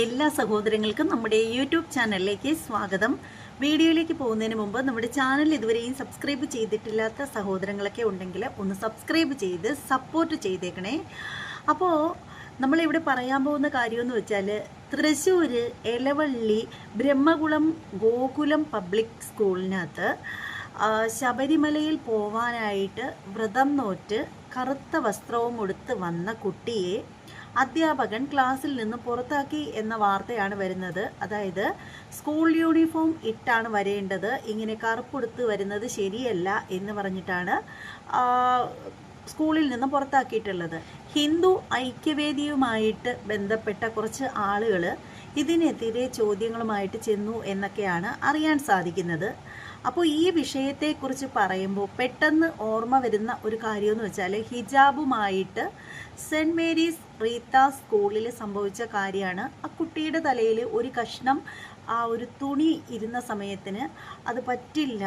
എല്ലാ സഹോദരങ്ങൾക്കും നമ്മുടെ യൂട്യൂബ് ചാനലിലേക്ക് സ്വാഗതം. വീഡിയോയിലേക്ക് പോകുന്നതിന് മുമ്പ് നമ്മുടെ ചാനൽ ഇതുവരെയും സബ്സ്ക്രൈബ് ചെയ്തിട്ടില്ലാത്ത സഹോദരങ്ങളൊക്കെ ഉണ്ടെങ്കിൽ ഒന്ന് സബ്സ്ക്രൈബ് ചെയ്ത് സപ്പോർട്ട് ചെയ്തേക്കണേ. അപ്പോൾ നമ്മളിവിടെ പറയാൻ പോകുന്ന കാര്യമെന്ന് വെച്ചാൽ തൃശ്ശൂർ എലവള്ളി ബ്രഹ്മകുളം ഗോകുലം പബ്ലിക് സ്കൂളിനകത്ത് ശബരിമലയിൽ പോവാനായിട്ട് വ്രതം നോറ്റ് കറുത്ത വസ്ത്രവും ഉടുത്ത് വന്ന കുട്ടിയെ അധ്യാപകൻ ക്ലാസ്സിൽ നിന്ന് പുറത്താക്കി എന്ന വാർത്തയാണ് വരുന്നത്. അതായത് സ്കൂൾ യൂണിഫോം ഇട്ടാണ് വരേണ്ടത്. ഇങ്ങനെ കറുപ്പെടുത്ത് വരുന്നത് ശരിയല്ല എന്ന് പറഞ്ഞിട്ടാണ് സ്കൂളിൽ നിന്ന് പുറത്താക്കിയിട്ടുള്ളത്. ഹിന്ദു ഐക്യവേദിയുമായിട്ട് ബന്ധപ്പെട്ട കുറച്ച് ആളുകൾ ഇതിനെതിരെ ചോദ്യങ്ങളുമായിട്ട് ചെന്നു എന്നൊക്കെയാണ് അറിയാൻ സാധിക്കുന്നത്. അപ്പോൾ ഈ വിഷയത്തെക്കുറിച്ച് പറയുമ്പോൾ പെട്ടെന്ന് ഓർമ്മ വരുന്ന ഒരു കാര്യമെന്ന് വെച്ചാൽ ഹിജാബുമായിട്ട് സെന്റ് മേരീസ് റീത്ത സ്കൂളിൽ സംഭവിച്ച കാര്യമാണ്. ആ കുട്ടിയുടെ തലയിൽ ഒരു കഷ്ണം ആ ഒരു തുണി ഇരുന്ന സമയത്തിന് അത് പറ്റില്ല.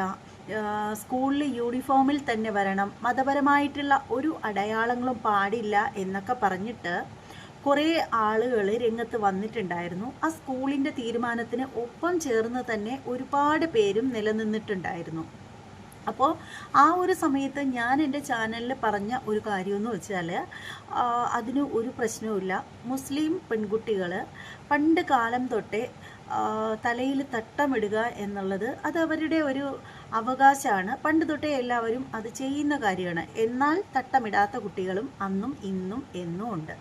സ്കൂളിൽ യൂണിഫോമിൽ തന്നെ വരണം. മതപരമായിട്ടുള്ള ഒരു അടയാളങ്ങളും പാടില്ല എന്നൊക്കെ പറഞ്ഞിട്ട് കുറേ ആളുകൾ രംഗത്ത് വന്നിട്ടുണ്ടായിരുന്നു. ആ സ്കൂളിന്റെ തീരുമാനത്തിന് ഒപ്പം ചേർന്ന് തന്നെ ഒരുപാട് പേരും നിലനിന്നിട്ടുണ്ടായിരുന്നു. അപ്പോൾ ആ ഒരു സമയത്ത് ഞാൻ എന്റെ ചാനലിൽ പറഞ്ഞ ഒരു കാര്യമെന്ന് വെച്ചാൽ അതിന് ഒരു പ്രശ്നവുമില്ല മുസ്ലിം പെൺകുട്ടികൾ പണ്ട് കാലം തൊട്ടേ തലയിൽ തട്ടമിടുക എന്നുള്ളത് അത് അവരുടെ ഒരു അവകാശമാണ്. പണ്ട് തൊട്ടേ എല്ലാവരും അത് ചെയ്യുന്ന കാര്യമാണ്. എന്നാൽ തട്ടമിടാത്ത കുട്ടികളും അന്നും ഇന്നും എന്നും ഉണ്ട്.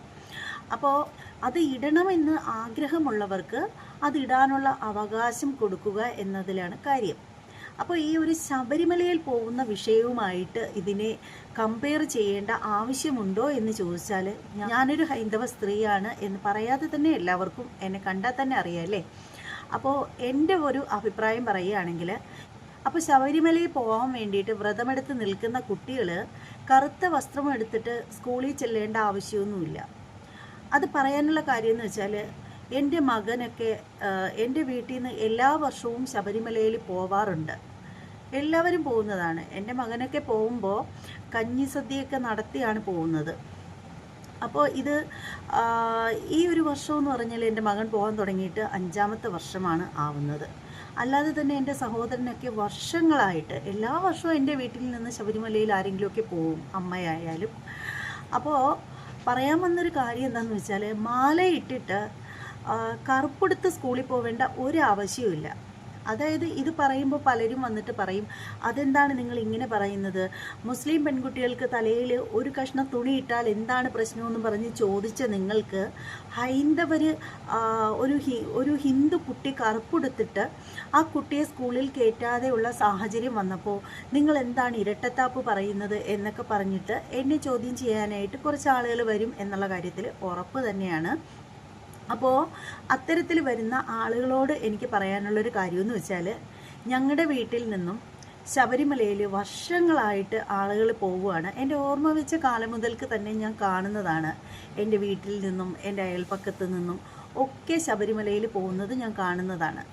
അപ്പോൾ അത് ഇടണമെന്ന് ആഗ്രഹമുള്ളവർക്ക് അത് ഇടാനുള്ള അവകാശം കൊടുക്കുക എന്നതിലാണ് കാര്യം. അപ്പോൾ ഈ ഒരു ശബരിമലയിൽ പോകുന്ന വിഷയവുമായിട്ട് ഇതിനെ കമ്പയർ ചെയ്യേണ്ട ആവശ്യമുണ്ടോ എന്ന് ചോദിച്ചാൽ ഞാനൊരു ഹൈന്ദവ സ്ത്രീയാണ് എന്ന് പറയാതെ തന്നെ എല്ലാവർക്കും എന്നെ കണ്ടാൽ തന്നെ അറിയാമല്ലേ അപ്പോൾ എന്റെ ഒരു അഭിപ്രായം പറയുകയാണെങ്കിൽ അപ്പോൾ ശബരിമലയിൽ പോകാൻ വേണ്ടിയിട്ട് വ്രതമെടുത്ത് നിൽക്കുന്ന കുട്ടികൾ കറുത്ത വസ്ത്രം എടുത്തിട്ട് സ്കൂളിൽ ചെല്ലേണ്ട ആവശ്യമൊന്നുമില്ല. അത് പറയാനുള്ള കാര്യം എന്ന് വെച്ചാൽ എന്റെ മകനൊക്കെ എന്റെ വീട്ടിൽ നിന്ന് എല്ലാ വർഷവും ശബരിമലയിൽ പോവാറുണ്ട്. എല്ലാവരും പോകുന്നതാണ്. എന്റെ മകനൊക്കെ പോകുമ്പോൾ കഞ്ഞി സദ്യയൊക്കെ നടത്തിയാണ് പോകുന്നത്. അപ്പോൾ ഇത് ഈ ഒരു വർഷം എന്ന് പറഞ്ഞാൽ എന്റെ മകൻ പോകാൻ തുടങ്ങിയിട്ട് അഞ്ചാമത്തെ വർഷമാണ് ആവുന്നത്. അല്ലാതെ തന്നെ എന്റെ സഹോദരനൊക്കെ വർഷങ്ങളായിട്ട് എല്ലാ വർഷവും എന്റെ വീട്ടിൽ നിന്ന് ശബരിമലയിൽ ആരെങ്കിലുമൊക്കെ പോവും അമ്മയായാലും. അപ്പോൾ പറയാൻ വന്നൊരു കാര്യം എന്താണെന്ന് വെച്ചാൽ മാല ഇട്ടിട്ട് കറുപ്പെടുത്ത് സ്കൂളിൽ പോവേണ്ട ഒരു ആവശ്യവുമില്ല. അതായത് ഇത് പറയുമ്പോൾ പലരും വന്നിട്ട് പറയും അതെന്താണ് നിങ്ങൾ ഇങ്ങനെ പറയുന്നത്? മുസ്ലിം പെൺകുട്ടികൾക്ക് തലയിൽ ഒരു കഷ്ണം തുണി ഇട്ടാൽ എന്താണ് പ്രശ്നമെന്ന് പറഞ്ഞ് ചോദിച്ച നിങ്ങൾക്ക് ഹൈന്ദവർ ഒരു ഒരു ഹിന്ദു കുട്ടി കറുപ്പെടുത്തിട്ട് ആ കുട്ടിയെ സ്കൂളിൽ കയറ്റാതെയുള്ള സാഹചര്യം വന്നപ്പോൾ നിങ്ങൾ എന്താണ് ഇരട്ടത്താപ്പ് പറയുന്നത് എന്നൊക്കെ പറഞ്ഞിട്ട് എന്നെ ചോദ്യം ചെയ്യാനായിട്ട് കുറച്ച് ആളുകൾ വരും എന്നുള്ള കാര്യത്തിൽ ഉറപ്പ് തന്നെയാണ് അപ്പോൾ അത്തരത്തിൽ വരുന്ന ആളുകളോട് എനിക്ക് പറയാനുള്ളൊരു കാര്യമെന്ന് വെച്ചാൽ ഞങ്ങളുടെ വീട്ടിൽ നിന്നും ശബരിമലയിൽ വർഷങ്ങളായിട്ട് ആളുകൾ പോവുകയാണ് എന്റെ ഓർമ്മ വെച്ച കാലം മുതൽക്ക് തന്നെ ഞാൻ കാണുന്നതാണ്. എന്റെ വീട്ടിൽ നിന്നും എന്റെ അയൽപ്പക്കത്ത് നിന്നും ഒക്കെ ശബരിമലയിൽ പോകുന്നത് ഞാൻ കാണുന്നതാണ്.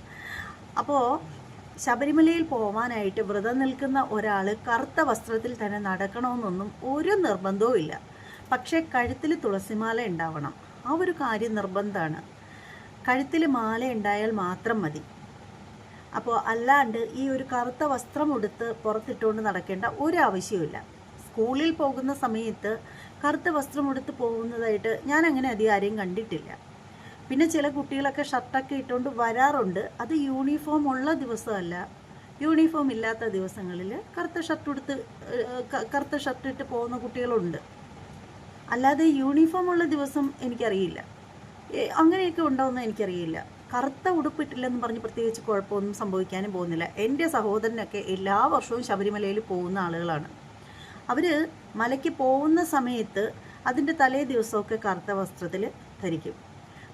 അപ്പോൾ ശബരിമലയിൽ പോവാനായിട്ട് വ്രതം നിൽക്കുന്ന ഒരാൾ കറുത്ത വസ്ത്രത്തിൽ തന്നെ നടക്കണമെന്നൊന്നും ഒരു നിർബന്ധവും ഇല്ല പക്ഷേ കഴുത്തിൽ തുളസിമാല ഉണ്ടാവണം. ആ ഒരു കാര്യം നിർബന്ധമാണ് കഴുത്തിൽ മാല ഉണ്ടായാൽ മാത്രം മതി. അപ്പോൾ അല്ലാണ്ട് ഈ ഒരു കറുത്ത വസ്ത്രം ഉടുത്ത് പുറത്തിട്ടുകൊണ്ട് നടക്കേണ്ട ഒരു ആവശ്യവുമില്ല സ്കൂളിൽ പോകുന്ന സമയത്ത് കറുത്ത വസ്ത്രം ഉടുത്ത് പോകുന്നതായിട്ട് ഞാൻ അങ്ങനെ അധികം ആരെയും കണ്ടിട്ടില്ല. പിന്നെ ചില കുട്ടികളൊക്കെ ഷർട്ടൊക്കെ ഇട്ടുകൊണ്ട് വരാറുണ്ട്. അത് യൂണിഫോം ഉള്ള ദിവസമല്ല. യൂണിഫോം ഇല്ലാത്ത ദിവസങ്ങളിൽ കറുത്ത ഷർട്ട് ഉടുത്ത് കറുത്ത ഷർട്ട് ഇട്ട് പോകുന്ന കുട്ടികളുണ്ട്. അല്ലാതെ യൂണിഫോം ഉള്ള ദിവസം എനിക്കറിയില്ല. അങ്ങനെയൊക്കെ ഉണ്ടോയെന്ന് എനിക്കറിയില്ല. കറുത്ത ഉടുപ്പിട്ടില്ലെന്ന് പറഞ്ഞ് പ്രത്യേകിച്ച് കുഴപ്പമൊന്നും സംഭവിക്കാനും പോകുന്നില്ല. എന്റെ സഹോദരനൊക്കെ എല്ലാ വർഷവും ശബരിമലയിൽ പോകുന്ന ആളുകളാണ്. അവർ മലയ്ക്ക് പോകുന്ന സമയത്ത് അതിന്റെ തലേ ദിവസമൊക്കെ കറുത്ത വസ്ത്രത്തിൽ ധരിക്കും.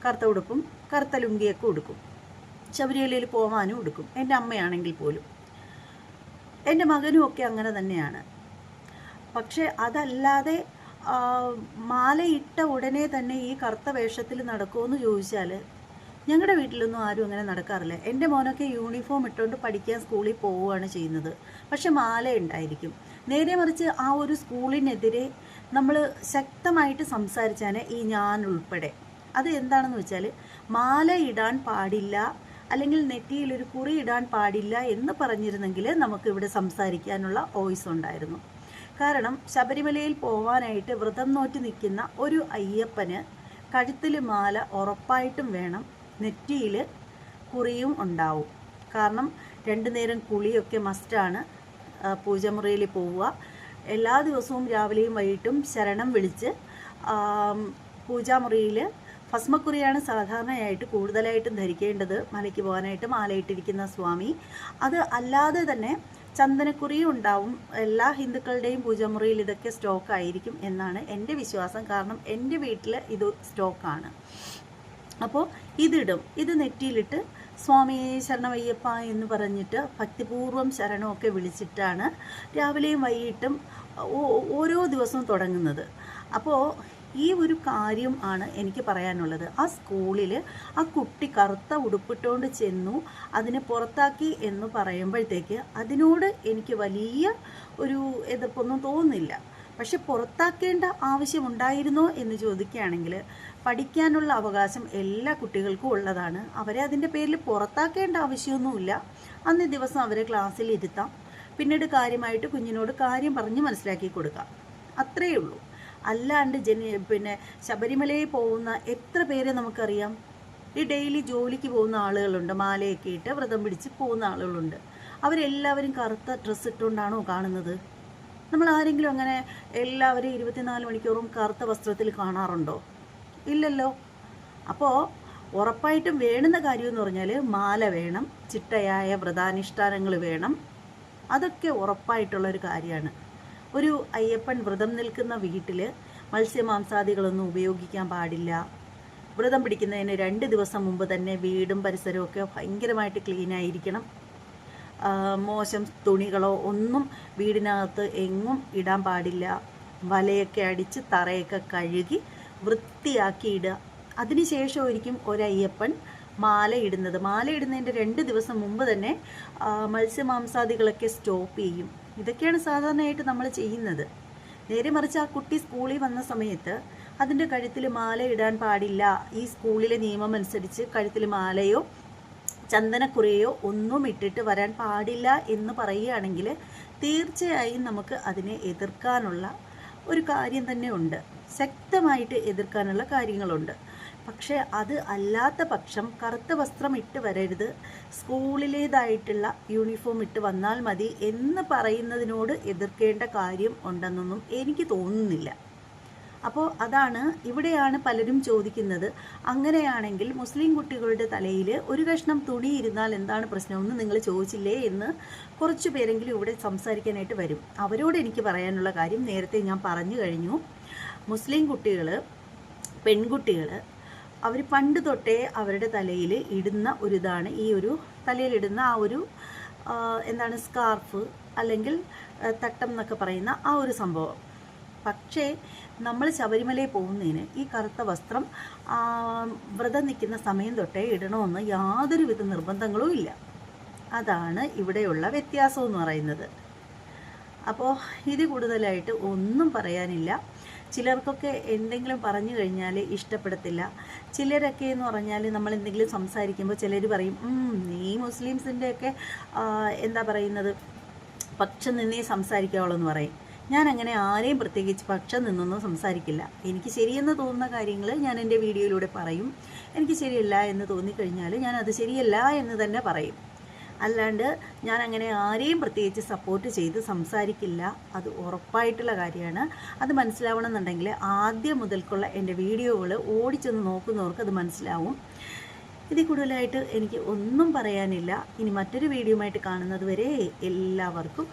കറുത്ത ഉടുപ്പും കറുത്ത ലുങ്കിയൊക്കെ ഉടുക്കും. ശബരിമലയിൽ പോകാനും ഉടുക്കും. എന്റെ അമ്മയാണെങ്കിൽ പോലും. എന്റെ മകനും ഒക്കെ അങ്ങനെ തന്നെയാണ്. പക്ഷേ അതല്ലാതെ മാലയിട്ട ഉടനെ തന്നെ ഈ കറുത്ത വേഷത്തിൽ നടക്കുമെന്ന് ചോദിച്ചാൽ ഞങ്ങളുടെ വീട്ടിലൊന്നും ആരും അങ്ങനെ നടക്കാറില്ല. എന്റെ മോനൊക്കെ യൂണിഫോം ഇട്ടുകൊണ്ട് പഠിക്കാൻ സ്കൂളിൽ പോവുകയാണ് ചെയ്യുന്നത്. പക്ഷെ മാല ഉണ്ടായിരിക്കും നേരെ മറിച്ച് ആ ഒരു സ്കൂളിനെതിരെ നമ്മൾ ശക്തമായിട്ട് സംസാരിച്ചാൽ ഈ ഞാൻ ഉൾപ്പെടെ. അത് എന്താണെന്ന് വെച്ചാൽ മാല ഇടാൻ പാടില്ല അല്ലെങ്കിൽ നെറ്റിയിൽ ഒരു കുറി ഇടാൻ പാടില്ല എന്ന് പറഞ്ഞിരുന്നെങ്കിൽ നമുക്കിവിടെ സംസാരിക്കാനുള്ള വോയിസ് ഉണ്ടായിരുന്നു. കാരണം ശബരിമലയിൽ പോവാനായിട്ട് വ്രതം നോറ്റ് നിൽക്കുന്ന ഒരു അയ്യപ്പന് കഴുത്തിൽ മാല ഉറപ്പായിട്ടും വേണം. നെറ്റിയിൽ കുറിയും ഉണ്ടാവും. കാരണം രണ്ടു നേരം കുളിയൊക്കെ മസ്റ്റാണ് പൂജമുറിയിൽ പോവുക. എല്ലാ ദിവസവും രാവിലെയും വൈകിട്ടും ശരണം വിളിച്ച് പൂജാമുറിയിൽ ഭസ്മക്കുറിയാണ് സാധാരണയായിട്ട് കൂടുതലായിട്ടും ധരിക്കേണ്ടത്. മലയ്ക്ക് പോകാനായിട്ട് മാലയിട്ടിരിക്കുന്ന സ്വാമി. അത് അല്ലാതെ തന്നെ ചന്ദനക്കുറിയും ഉണ്ടാവും എല്ലാ ഹിന്ദുക്കളുടെയും പൂജമുറിയിൽ ഇതൊക്കെ സ്റ്റോക്ക് ആയിരിക്കും എന്നാണ് എന്റെ വിശ്വാസം. കാരണം എന്റെ വീട്ടിൽ ഇത് സ്റ്റോക്കാണ്. അപ്പോൾ ഇതിടും. ഇത് നെറ്റിയിലിട്ട് സ്വാമിയെ ശരണമയ്യപ്പ എന്ന് പറഞ്ഞിട്ട് ഭക്തിപൂർവം ശരണമൊക്കെ വിളിച്ചിട്ടാണ് രാവിലെയും വൈകിട്ടും ഓരോ ദിവസവും തുടങ്ങുന്നത്. അപ്പോൾ ഈ ഒരു കാര്യം ആണ് എനിക്ക് പറയാനുള്ളത്. ആ സ്കൂളിൽ ആ കുട്ടി കറുത്ത ഉടുപ്പിട്ടുകൊണ്ട് ചെന്നു അതിനെ പുറത്താക്കി എന്ന് പറയുമ്പോഴത്തേക്ക് അതിനോട് എനിക്ക് വലിയ ഒരു എതിർപ്പൊന്നും തോന്നുന്നില്ല. പക്ഷെ പുറത്താക്കേണ്ട ആവശ്യമുണ്ടായിരുന്നോ എന്ന് ചോദിക്കുകയാണെങ്കിൽ പഠിക്കാനുള്ള അവകാശം എല്ലാ കുട്ടികൾക്കും ഉള്ളതാണ്. അവരെ അതിന്റെ പേരിൽ പുറത്താക്കേണ്ട ആവശ്യമൊന്നുമില്ല. അന്ന് ദിവസം അവരെ ക്ലാസ്സിൽ ഇരുത്താം പിന്നീട് കാര്യമായിട്ട് കുഞ്ഞിനോട് കാര്യം പറഞ്ഞ് മനസ്സിലാക്കി കൊടുക്കാം. അത്രയേ ഉള്ളൂ. അല്ലാണ്ട് ജന പിന്നെ ശബരിമലയിൽ പോകുന്ന എത്ര പേരെ നമുക്കറിയാം? ഈ ഡെയിലി ജോലിക്ക് പോകുന്ന ആളുകളുണ്ട് മാലയൊക്കെ ഇട്ട് വ്രതം പിടിച്ച് പോകുന്ന ആളുകളുണ്ട്. അവരെല്ലാവരും കറുത്ത ഡ്രസ്സ് ഇട്ടുകൊണ്ടാണോ കാണുന്നത്? നമ്മൾ ആരെങ്കിലും അങ്ങനെ എല്ലാവരും ഇരുപത്തിനാല് മണിക്കൂറും കറുത്ത വസ്ത്രത്തിൽ കാണാറുണ്ടോ? ഇല്ലല്ലോ. അപ്പോൾ ഉറപ്പായിട്ടും വേണുന്ന കാര്യം എന്ന് പറഞ്ഞാൽ മാല വേണം ചിട്ടയായ വ്രതാനുഷ്ഠാനങ്ങൾ വേണം. അതൊക്കെ ഉറപ്പായിട്ടുള്ളൊരു കാര്യമാണ്. ഒരു അയ്യപ്പൻ വ്രതം നിൽക്കുന്ന വീട്ടിൽ മത്സ്യമാംസാദികളൊന്നും ഉപയോഗിക്കാൻ പാടില്ല. വ്രതം പിടിക്കുന്നതിന് രണ്ട് ദിവസം മുമ്പ് തന്നെ വീടും പരിസരവും ഒക്കെ ഭയങ്കരമായിട്ട് ക്ലീൻ ആയിരിക്കണം. മോശം തുണികളോ ഒന്നും വീടിനകത്ത് എങ്ങും ഇടാൻ പാടില്ല. വലയൊക്കെ അടിച്ച് തറയൊക്കെ കഴുകി വൃത്തിയാക്കി ഇടുക. അതിനുശേഷമായിരിക്കും ഒരയ്യപ്പൻ മാല ഇടുന്നത്. മാല ഇടുന്നതിന്റെ രണ്ട് ദിവസം മുമ്പ് തന്നെ മത്സ്യമാംസാദികളൊക്കെ സ്റ്റോപ്പ് ചെയ്യും. ഇതൊക്കെയാണ് സാധാരണയായിട്ട് നമ്മൾ ചെയ്യുന്നത്. നേരെ മറിച്ച് ആ കുട്ടി സ്കൂളിൽ വന്ന സമയത്ത് അതിന്റെ കഴുത്തിൽ മാല ഇടാൻ പാടില്ല. ഈ സ്കൂളിലെ നിയമം അനുസരിച്ച് കഴുത്തിൽ മാലയോ ചന്ദനക്കുറിയോ ഒന്നും ഇട്ടിട്ട് വരാൻ പാടില്ല എന്ന് പറയുകയാണെങ്കിൽ തീർച്ചയായും നമുക്ക് അതിനെ എതിർക്കാനുള്ള ഒരു കാര്യം തന്നെ ഉണ്ട്. ശക്തമായിട്ട് എതിർക്കാനുള്ള കാര്യങ്ങളുണ്ട്. പക്ഷേ അത് അല്ലാത്ത പക്ഷം കറുത്ത വസ്ത്രം ഇട്ട് വരരുത്. സ്കൂളിലേതായിട്ടുള്ള യൂണിഫോം ഇട്ട് വന്നാൽ മതി എന്ന് പറയുന്നതിനോട് എതിർക്കേണ്ട കാര്യം ഉണ്ടെന്നൊന്നും എനിക്ക് തോന്നുന്നില്ല. അപ്പോൾ അതാണ് ഇവിടെയാണ് പലരും ചോദിക്കുന്നത്. അങ്ങനെയാണെങ്കിൽ മുസ്ലിം കുട്ടികളുടെ തലയിൽ ഒരു കഷ്ണം തുണി ഇരുന്നാൽ എന്താണ് പ്രശ്നമെന്ന് നിങ്ങൾ ചോദിച്ചില്ലേ എന്ന് കുറച്ച് പേരെങ്കിലും ഇവിടെ സംസാരിക്കാനായിട്ട് വരും. അവരോട് എനിക്ക് പറയാനുള്ള കാര്യം നേരത്തെ ഞാൻ പറഞ്ഞു കഴിഞ്ഞു. മുസ്ലിം കുട്ടികൾ പെൺകുട്ടികൾ അവർ പണ്ട് തൊട്ടേ അവരുടെ തലയിൽ ഇടുന്ന ഒരു ഇതാണ് ഈ ഒരു തലയിലിടുന്ന ആ ഒരു എന്താണ് സ്കാർഫ് അല്ലെങ്കിൽ തട്ടം എന്നൊക്കെ പറയുന്ന ആ ഒരു സംഭവം. പക്ഷേ നമ്മൾ ശബരിമലയിൽ പോകുന്നതിന് ഈ കറുത്ത വസ്ത്രം വ്രതം നിൽക്കുന്ന സമയം തൊട്ടേ ഇടണമെന്ന് യാതൊരുവിധ നിർബന്ധങ്ങളും ഇല്ല. അതാണ് ഇവിടെയുള്ള വ്യത്യാസം എന്ന് പറയുന്നത്. അപ്പോൾ ഇത് കൂടുതലായിട്ട് ഒന്നും പറയാനില്ല. ചിലർക്കൊക്കെ എന്തെങ്കിലും പറഞ്ഞു കഴിഞ്ഞാൽ ഇഷ്ടപ്പെടത്തില്ല. ചിലരൊക്കെ എന്ന് പറഞ്ഞാൽ നമ്മൾ എന്തെങ്കിലും സംസാരിക്കുമ്പോൾ ചിലർ പറയും "ഉം, നീ മുസ്ലിംസിന്റെയൊക്കെ എന്താ പറയുന്നത്? പക്ഷം നിന്നേ സംസാരിക്കാവുള്ളൂ എന്ന് പറയും. ഞാൻ അങ്ങനെ ആരെയും പ്രത്യേകിച്ച് പക്ഷം നിന്നൊന്നും സംസാരിക്കില്ല. എനിക്ക് ശരിയെന്ന് തോന്നുന്ന കാര്യങ്ങൾ ഞാൻ എന്റെ വീഡിയോയിലൂടെ പറയും. എനിക്ക് ശരിയല്ല എന്ന് തോന്നിക്കഴിഞ്ഞാൽ ഞാൻ അത് ശരിയല്ല എന്ന് തന്നെ പറയും. അല്ലാണ്ട് ഞാൻ അങ്ങനെ ആരെയും പ്രത്യേകിച്ച് സപ്പോർട്ട് ചെയ്ത് സംസാരിക്കില്ല. അത് ഉറപ്പായിട്ടുള്ള കാര്യമാണ്. അത് മനസ്സിലാവണമെന്നുണ്ടെങ്കിൽ ആദ്യം മുതൽക്കുള്ള എന്റെ വീഡിയോകൾ ഓടിച്ചൊന്ന് നോക്കുന്നവർക്ക് അത് മനസ്സിലാവും. ഇതിൽ കൂടുതലായിട്ട് എനിക്ക് ഒന്നും പറയാനില്ല. ഇനി മറ്റൊരു വീഡിയോയുമായിട്ട് കാണുന്നത് വരെ എല്ലാവർക്കും